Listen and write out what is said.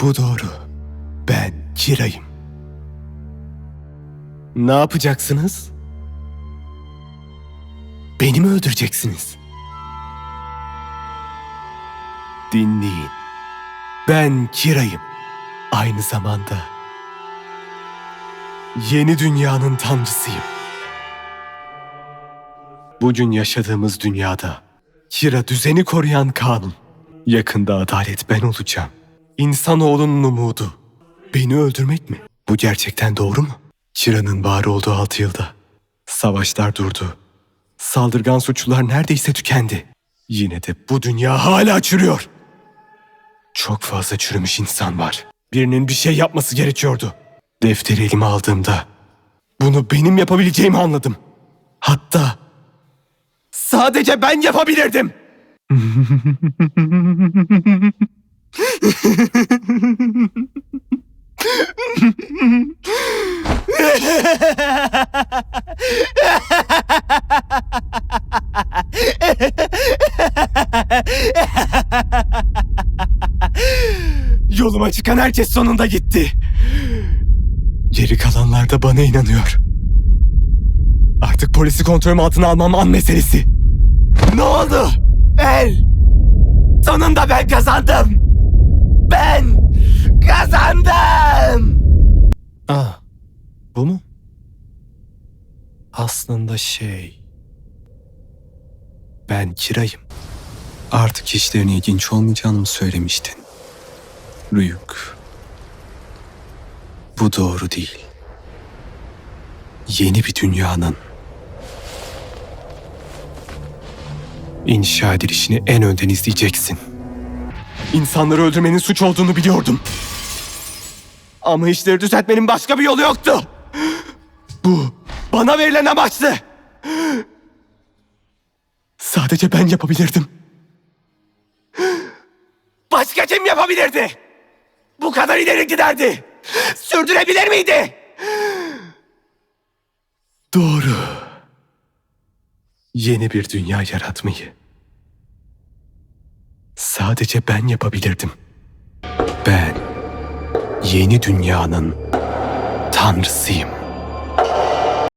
Bu doğru. Ben Kira'yım. Ne yapacaksınız? Beni mi öldüreceksiniz? Dinleyin. Ben Kira'yım. Aynı zamanda yeni dünyanın tanrısıyım. Bugün yaşadığımız dünyada Kira düzeni koruyan kanun. Yakında adalet ben olacağım. İnsanoğlunun umudu. Beni öldürmek mi? Bu gerçekten doğru mu? Kira'nın var olduğu altı yılda savaşlar durdu. Saldırgan suçlular neredeyse tükendi. Yine de bu dünya hala çürüyor. Çok fazla çürümüş insan var. Birinin bir şey yapması gerekiyordu. Defteri elime aldığımda bunu benim yapabileceğimi anladım. Hatta sadece ben yapabilirdim. Yoluma çıkan herkes sonunda gitti. Geri kalanlar da bana inanıyor. Artık polisi kontrolüm altına almam an meselesi. Ne oldu? El! Sonunda ben kazandım! Ben kazandım! Ah, bu mu? Aslında şey... Ben kirayım. Artık işlerin ilginç olmayacağını mı söylemiştin? Rüyuk. Bu doğru değil. Yeni bir dünyanın İnşa edilişini en önden izleyeceksin. İnsanları öldürmenin suç olduğunu biliyordum. Ama işleri düzeltmenin başka bir yolu yoktu. Bu bana verilen amaçtı. Sadece ben yapabilirdim. Başka kim yapabilirdi? Bu kadar ileri giderdi. Sürdürebilir miydi? Doğru. Yeni bir dünya yaratmayı sadece ben yapabilirdim. Ben yeni dünyanın tanrısıyım.